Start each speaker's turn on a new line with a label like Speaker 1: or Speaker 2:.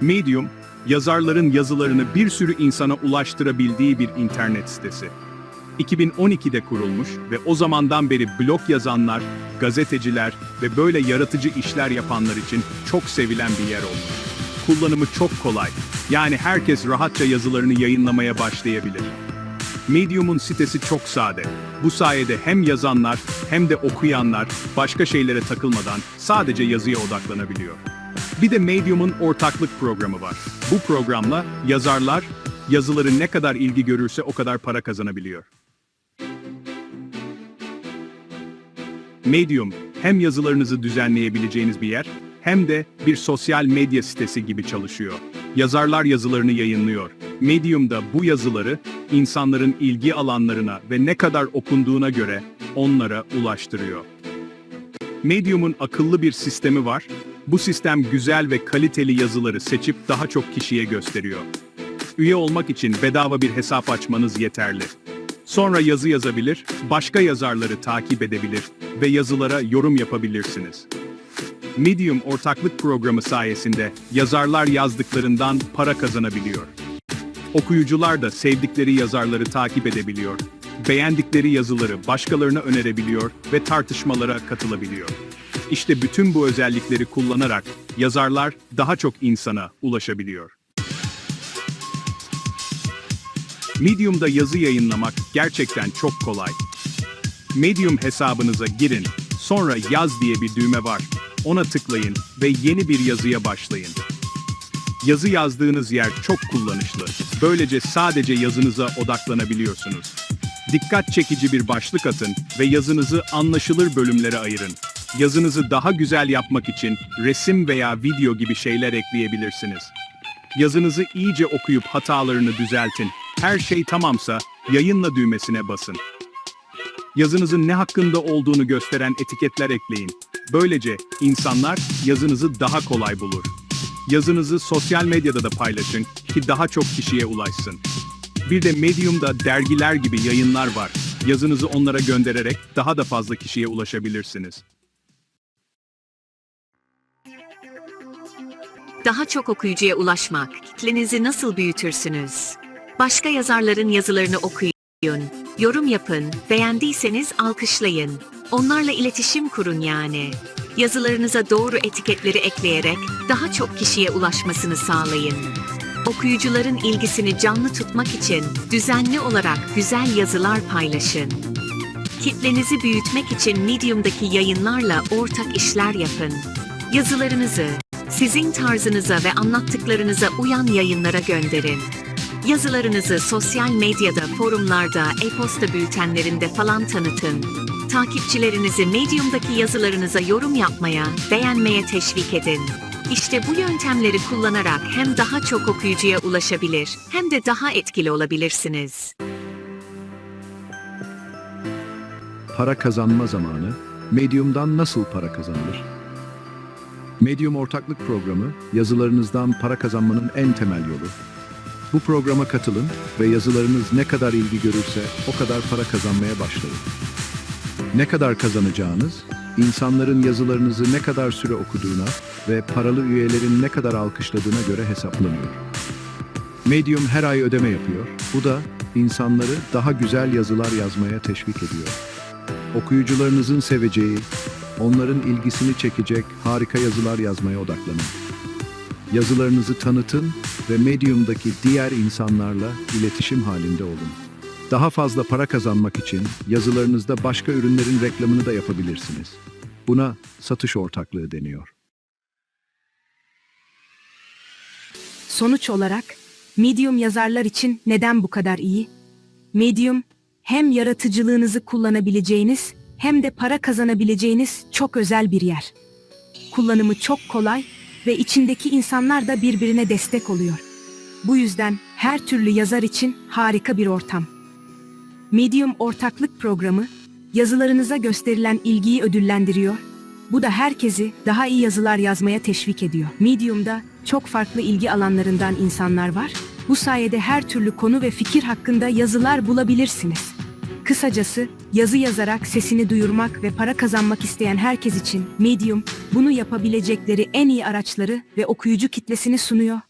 Speaker 1: Medium, yazarların yazılarını bir sürü insana ulaştırabildiği bir internet sitesi. 2012'de kurulmuş ve o zamandan beri blog yazanlar, gazeteciler ve böyle yaratıcı işler yapanlar için çok sevilen bir yer olmuş. Kullanımı çok kolay. Yani herkes rahatça yazılarını yayınlamaya başlayabilir. Medium'un sitesi çok sade. Bu sayede hem yazanlar hem de okuyanlar başka şeylere takılmadan sadece yazıya odaklanabiliyor. Bir de Medium'un ortaklık programı var. Bu programla yazarlar yazıları ne kadar ilgi görürse o kadar para kazanabiliyor. Medium hem yazılarınızı düzenleyebileceğiniz bir yer hem de bir sosyal medya sitesi gibi çalışıyor. Yazarlar yazılarını yayınlıyor. Medium'da bu yazıları insanların ilgi alanlarına ve ne kadar okunduğuna göre onlara ulaştırıyor. Medium'un akıllı bir sistemi var. Bu sistem güzel ve kaliteli yazıları seçip daha çok kişiye gösteriyor. Üye olmak için bedava bir hesap açmanız yeterli. Sonra yazı yazabilir, başka yazarları takip edebilir ve yazılara yorum yapabilirsiniz. Medium ortaklık programı sayesinde yazarlar yazdıklarından para kazanabiliyor. Okuyucular da sevdikleri yazarları takip edebiliyor, beğendikleri yazıları başkalarına önerebiliyor ve tartışmalara katılabiliyor. İşte bütün bu özellikleri kullanarak yazarlar daha çok insana ulaşabiliyor. Medium'da yazı yayınlamak gerçekten çok kolay. Medium hesabınıza girin, sonra yaz diye bir düğme var. Ona tıklayın ve yeni bir yazıya başlayın. Yazı yazdığınız yer çok kullanışlı. Böylece sadece yazınıza odaklanabiliyorsunuz. Dikkat çekici bir başlık atın ve yazınızı anlaşılır bölümlere ayırın. Yazınızı daha güzel yapmak için resim veya video gibi şeyler ekleyebilirsiniz. Yazınızı iyice okuyup hatalarını düzeltin. Her şey tamamsa yayınla düğmesine basın. Yazınızın ne hakkında olduğunu gösteren etiketler ekleyin. Böylece insanlar yazınızı daha kolay bulur. Yazınızı sosyal medyada da paylaşın ki daha çok kişiye ulaşsın. Bir de Medium'da dergiler gibi yayınlar var. Yazınızı onlara göndererek daha da fazla kişiye ulaşabilirsiniz.
Speaker 2: Daha çok okuyucuya ulaşmak, kitlenizi nasıl büyütürsünüz? Başka yazarların yazılarını okuyun, yorum yapın, beğendiyseniz alkışlayın. Onlarla iletişim kurun yani. Yazılarınıza doğru etiketleri ekleyerek daha çok kişiye ulaşmasını sağlayın. Okuyucuların ilgisini canlı tutmak için düzenli olarak güzel yazılar paylaşın. Kitlenizi büyütmek için Medium'daki yayınlarla ortak işler yapın. Yazılarınızı sizin tarzınıza ve anlattıklarınıza uyan yayınlara gönderin. Yazılarınızı sosyal medyada, forumlarda, e-posta bültenlerinde falan tanıtın. Takipçilerinizi Medium'daki yazılarınıza yorum yapmaya, beğenmeye teşvik edin. İşte bu yöntemleri kullanarak hem daha çok okuyucuya ulaşabilir hem de daha etkili olabilirsiniz.
Speaker 3: Para kazanma zamanı, Medium'dan nasıl para kazanılır? Medium ortaklık programı, yazılarınızdan para kazanmanın en temel yolu. Bu programa katılın ve yazılarınız ne kadar ilgi görürse o kadar para kazanmaya başlayın. Ne kadar kazanacağınız, insanların yazılarınızı ne kadar süre okuduğuna ve paralı üyelerin ne kadar alkışladığına göre hesaplanıyor. Medium her ay ödeme yapıyor. Bu da insanları daha güzel yazılar yazmaya teşvik ediyor. Okuyucularınızın seveceği, onların ilgisini çekecek harika yazılar yazmaya odaklanın. Yazılarınızı tanıtın ve Medium'daki diğer insanlarla iletişim halinde olun. Daha fazla para kazanmak için yazılarınızda başka ürünlerin reklamını da yapabilirsiniz. Buna satış ortaklığı deniyor.
Speaker 4: Sonuç olarak Medium yazarlar için neden bu kadar iyi? Medium hem yaratıcılığınızı kullanabileceğiniz hem de para kazanabileceğiniz çok özel bir yer. Kullanımı çok kolay ve içindeki insanlar da birbirine destek oluyor. Bu yüzden her türlü yazar için harika bir ortam. Medium ortaklık programı yazılarınıza gösterilen ilgiyi ödüllendiriyor. Bu da herkesi daha iyi yazılar yazmaya teşvik ediyor. Medium'da çok farklı ilgi alanlarından insanlar var. Bu sayede her türlü konu ve fikir hakkında yazılar bulabilirsiniz. Kısacası yazı yazarak sesini duyurmak ve para kazanmak isteyen herkes için Medium bunu yapabilecekleri en iyi araçları ve okuyucu kitlesini sunuyor.